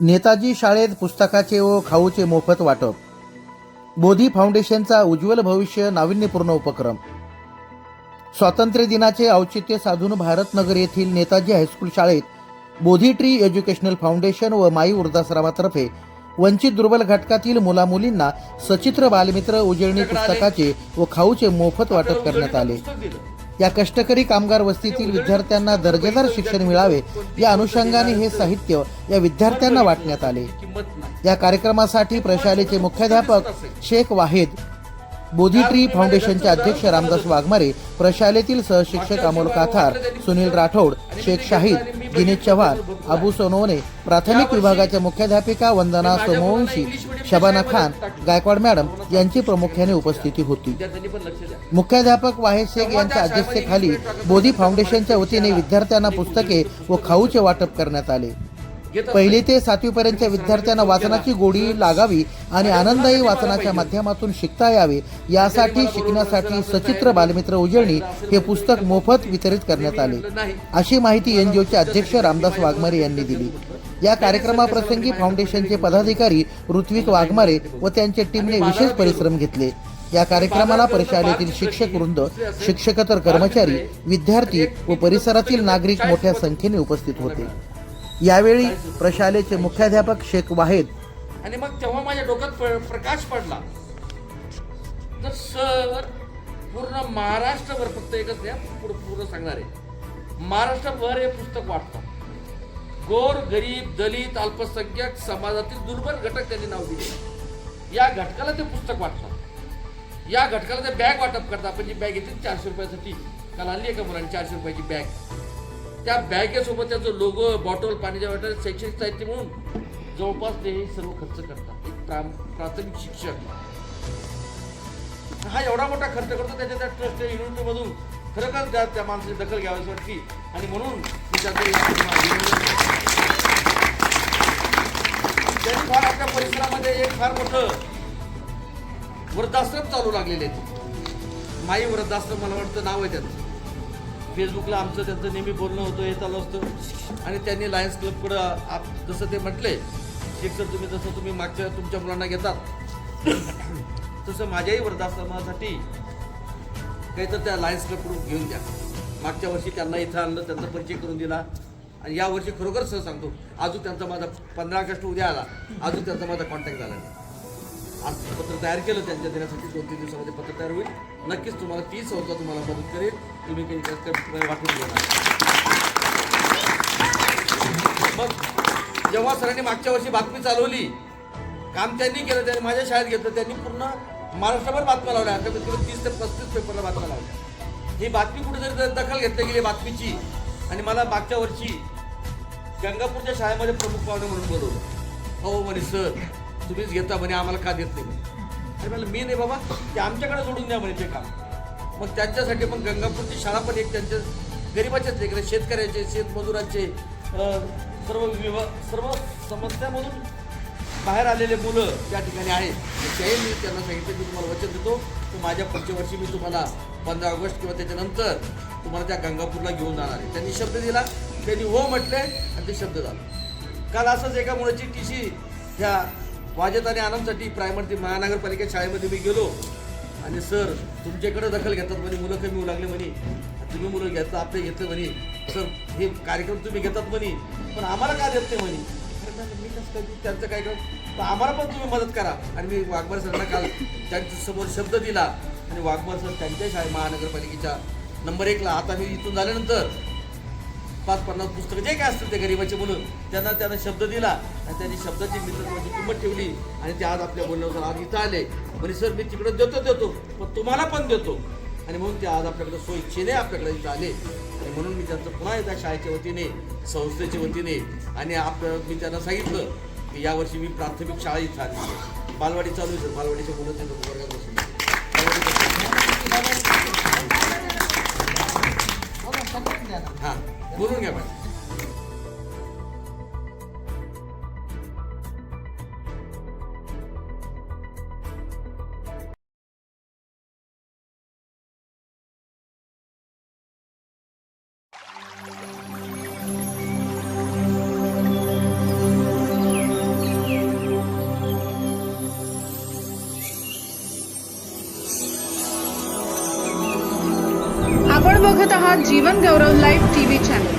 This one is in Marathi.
नेताजी शाळेत पुस्तकाचे व खाऊचे मोफत वाटप. बोधी फाउंडेशनचा उज्ज्वल भविष्य नाविन्यपूर्ण उपक्रम. स्वातंत्र्य दिनाचे औचित्य साधून भारतनगर येथील नेताजी हायस्कूल शाळेत बोधी ट्री एज्युकेशनल फाउंडेशन व माई वृद्धाश्रमातर्फे वंचित दुर्बल घटकातील मुलामुलींना सचित्र बालमित्र उजळणी पुस्तकाचे व खाऊचे मोफत वाटप करण्यात आले. या कष्टकरी कामगार वस्तीतील विद्यार्थ्यांना दर्जेदार शिक्षण मिळावे या अनुषंगाने हे साहित्य या विद्यार्थ्यांना वाटण्यात आले. या कार्यक्रमासाठी प्रशालेचे मुख्याध्यापक शेख वाहेद बोधी ट्री फाउंडेशनचे अध्यक्ष रामदास वाघमारे प्रशालेतील सहशिक्षक अमोल काथार सुनील राठोड शेख शाहिद दिनेश चव्हाण अबू सोनवणे प्राथमिक विभागाच्या मुख्याध्यापिका वंदना सोमवंशी शबाना खान गायकवाड मॅडम यांची प्रामुख्याने उपस्थिती होती. मुख्याध्यापक वाहेद शेख यांच्या अध्यक्षतेखाली बोधी फाउंडेशनच्या वतीने विद्यार्थ्यांना पुस्तके व खाऊचे वाटप करण्यात आले. पहिली ते सातवी पर्यंतच्या विद्यार्थ्यांना वाचनाची गोडी लागावी आणि आनंदही वाचनाच्या माध्यमातून शिकता यावे यासाठी शिकण्यासाठी सचित्र बालमित्र उजळणी हे पुस्तक मोफत वितरित करण्यात आले. अशी माहिती एनजीओचे अध्यक्ष रामदास वाघमारे यांनी दिली. या कार्यक्रमाप्रसंगी फाउंडेशनचे पदाधिकारी ऋत्विक वाघमारे व त्यांच्या टीमने विशेष परिश्रम घेतले. या कार्यक्रमाला परिशालेतील शिक्षक वृंद शिक्षकतर कर्मचारी विद्यार्थी व परिसरातील नागरिक मोठ्या संख्येने उपस्थित होते. यावेळी प्रशालेचे मुख्याध्यापक शेख वाहेद. आणि मग तेव्हा माझ्या डोक्यात प्रकाश पडला. तर सर पूर्ण महाराष्ट्रभर फक्त एकच पूर्ण सांगणार आहे. महाराष्ट्रभर हे पुस्तक वाटतं गोर गरीब दलित अल्पसंख्याक समाजातील दुर्बल घटक त्यांनी नाव दिले या घटकाला ते पुस्तक वाटतात या घटकाला ते बॅग वाटप करतात. आपण जी बॅग घेतली चारशे रुपयासाठी. काल आणली एका मुलांनी चारशे रुपयाची बॅग त्या बॅगेसोबत त्याचं लोगो बॉटल पाण्याच्या बॉटल शैक्षणिक साहित्य म्हणून जवळपास ते हे सर्व खर्च करतात. एक प्राम प्राथमिक शिक्षक हा एवढा मोठा खर्च करतो त्याच्या त्या ट्रस्ट युनिटमधून खरंच त्या त्या माणसाची दखल घ्यावीच वाटली आणि म्हणून मी त्याचं त्यांनी फार आपल्या परिसरामध्ये एक फार मोठं वृद्धाश्रम चालू लागलेले आहेत. माई वृद्धाश्रम मला वाटतं नाव आहे त्याचं. फेसबुकला आमचं त्यांचं नेहमी बोलणं होतं हे चालू असतं. आणि त्यांनी लायन्स क्लबकडं आप जसं ते म्हटले शेख सर तुम्ही जसं तुम्ही मागच्या तुमच्या मुलांना घेतात तसं माझ्याही वृद्धाश्रमासाठी काही तर त्या लायन्स क्लबकडून घेऊन द्या. मागच्या वर्षी त्यांना इथं आणलं त्यांचा परिचय करून दिला. आणि या वर्षी खरोखर सर सांगतो अजून त्यांचा माझा पंधरा ऑगस्ट उद्या आला अजून त्यांचा माझा कॉन्टॅक्ट झाला नाही. आज पत्र तयार केलं त्यांच्या देण्यासाठी दोन तीन दिवसामध्ये पत्र तयार होईल. नक्कीच तुम्हाला ती संस्था तुम्हाला मदत करेल. तुम्ही काही जास्त काही वाटून घेणार. मग जेव्हा सरांनी मागच्या वर्षी बातमी चालवली काम त्यांनी केलं त्यांनी माझ्या शाळेत घेतलं त्यांनी पूर्ण महाराष्ट्रभर बातम्या लावल्या. कमीत कमी तीस ते पस्तीस पेपरला बातम्या लावल्या. ही बातमी कुठेतरी दखल घेतली गेली बातमीची आणि मला मागच्या वर्षी गंगापूरच्या शाळेमध्ये प्रमुख पाहुणे म्हणून बोलवलं. हो म्हणे सर तुम्हीच घेता म्हणे आम्हाला का देत नाही? म्हणे अरे मला मी नाही बाबा ते आमच्याकडे सोडून द्या म्हणे ते काम. मग त्यांच्यासाठी पण गंगापूरची शाळा पण एक त्यांच्या गरिबाच्याच लेकर शेतकऱ्याचे शेतमजुरांचे सर्व विवा सर्व समस्यामधून बाहेर आलेले मुलं त्या ठिकाणी आहेत. त्याही मी त्यांना सांगितलं की तुम्हाला वचन देतो. तर माझ्या पुढच्या वर्षी मी तुम्हाला पंधरा ऑगस्ट किंवा त्याच्यानंतर तुम्हाला त्या गंगापूरला घेऊन जाणार आहे. त्यांनी शब्द दिला त्यांनी हो म्हटले आणि ते शब्द झालं. काल असंच एका मुलाची टी सी ह्या वाजत आणि आनंदसाठी प्रायमरी महानगरपालिका शाळेमध्ये मी गेलो. आणि सर तुमच्याकडे दखल घेतात म्हणे मुलं कमी होऊ लागले म्हणे. तुम्ही मुलं घेता आपले घेतलं म्हणे. सर हे कार्यक्रम तुम्ही घेतात म्हणे. पण आम्हाला का देत नाही म्हणे? मी कसं काय त्यांचं काय तर आम्हाला पण तुम्ही मदत करा. आणि मी वाघमार सरांना काल त्यांच्यासमोर शब्द दिला. आणि वाघमार सर त्यांच्या शाळे महानगरपालिकेच्या नंबर एकला. आता मी इथून झाल्यानंतर पाच पन्नास पुस्तकं जे काय असतील ते गरीबाचे म्हणून त्यांना त्यांना शब्द दिला आणि त्यांनी शब्दाची मित्रत्वाची किंमत ठेवली आणि ते आज आपल्या बोलण्यावर आज इथं आले. म्हणजे सर मी तिकडे देतो देतो पण तुम्हाला पण देतो. आणि म्हणून ते आज आपल्याकडे स्वइच्छेने आपल्याकडे इथं आले. आणि म्हणून मी त्यांचं पुन्हा एकदा शाळेच्या वतीने संस्थेच्या वतीने आणि आपलं मी त्यांना सांगितलं की यावर्षी मी प्राथमिक शाळा इथं आली. बालवाडी चालू आहे सर बालवाडीच्या मुलं त्यांना वर्गात बसून. हां बोलून घ्या मॅडम आहात Jeevan Gaurav live TV channel.